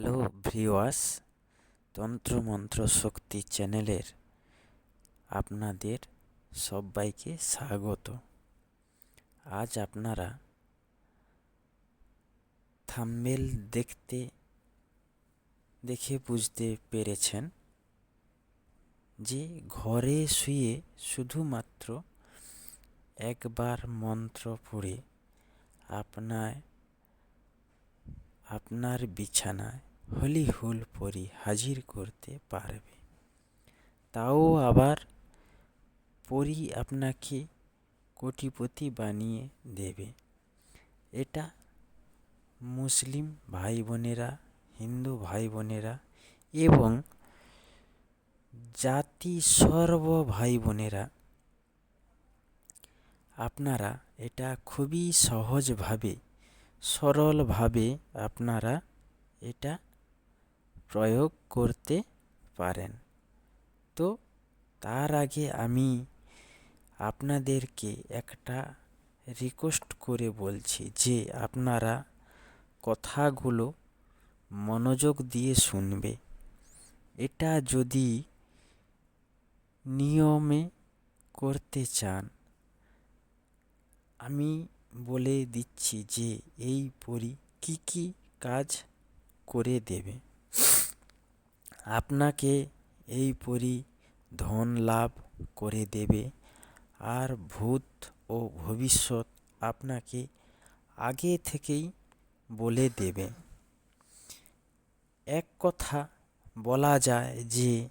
Hello ভিওয়াস তন্ত্রমন্ত্র শক্তি চ্যানেলের আপনাদের সবাইকে স্বাগত। আজ আপনারা থাম্বেল দেখতে, দেখে বুঝতে পেরেছেন যে ঘরে শুয়ে শুধুমাত্র একবার মন্ত্র পড়ে আপনার আপনার বিছানায় হলি হুল পরি হাজির করতে পারবে। তাও আবার পরি আপনাকে কোটিপতি বানিয়ে দেবে। এটা মুসলিম ভাই বোনেরা হিন্দু ভাই বোনেরা এবং জাতি সর্ব ভাই বোনেরা আপনারা এটা খুবই সহজভাবে সরলভাবে আপনারা এটা প্রয়োগ করতে পারেন। তো তার আগে আমি আপনাদেরকে একটা রিকোয়েস্ট করে বলছি যে আপনারা কথাগুলো মনোযোগ দিয়ে শুনবে। এটা যদি নিয়মে করতে চান, আমি বলে দিচ্ছি যে এই পরি কি কি কাজ করে দেবে। আপনাকে এই পরি ধন লাভ করে দেবে আর ভূত ও ভবিষ্যৎ আপনাকে আগে থেকেই বলে দেবে। এক কথা বলা যায় যে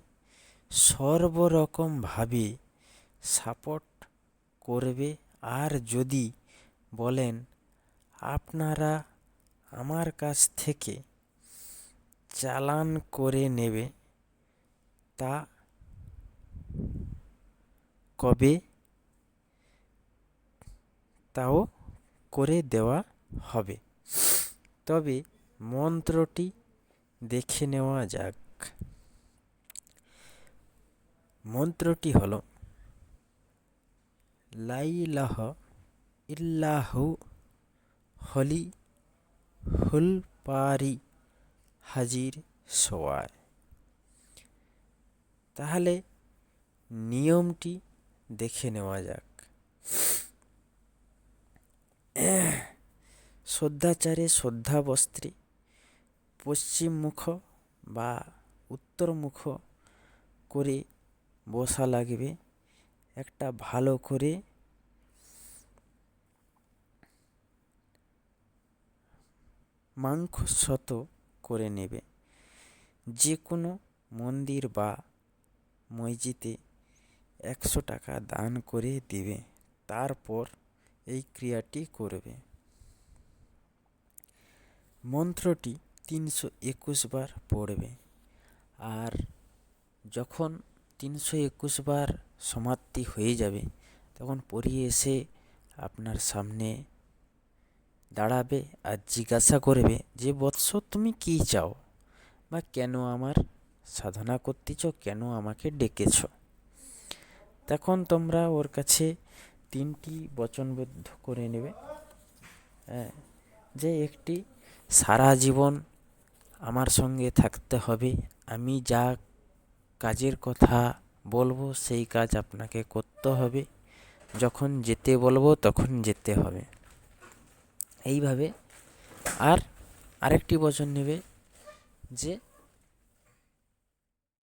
সর্বরকমভাবে সাপোর্ট করবে আর যদি বলেন, আপনারা আমার কাছ থেকে চালান করে নেবে, তা কবে? তাও করে দেওয়া হবে। তবে মন্ত্রটি দেখে নেওয়া যাক। মন্ত্রটি হল, লাইলাহ ইল্লাহু হলি হুলপারি হাজির সোয়ায় তাহলে নিয়মটি দেখে নেওয়া যাক। শ্রদ্ধাচারে শ্রদ্ধা বস্ত্রে পশ্চিমমুখ বা উত্তরমুখ করে বসা লাগবে। একটা ভালো করে মাংসত করে নেবে। যে কোনো মন্দির বা মসজিদে একশো টাকা দান করে দিবে, তারপর এই ক্রিয়াটি করবে। মন্ত্রটি তিনশো একুশ বার পড়বে। আর যখন তিনশো একুশ বার সমাপ্তি হয়ে যাবে, তখন পড়িয়ে এসে আপনার সামনে দাঁড়াবে আর জিজ্ঞাসা করবে যে, বৎস, তুমি কী চাও? বা কেন আমার সাধনা করতেছ? কেন আমাকে ডেকেছ? তখন তোমরা ওর কাছে তিনটি বচনবদ্ধ করে নেবে। হ্যাঁ যে একটি, সারা জীবন আমার সঙ্গে থাকতে হবে। আমি যা কাজের কথা বলব, সেই কাজ আপনাকে করতে হবে। যখন যেতে বলব, তখন যেতে হবে। এইভাবে। আর আরেকটি বচন নেবে যে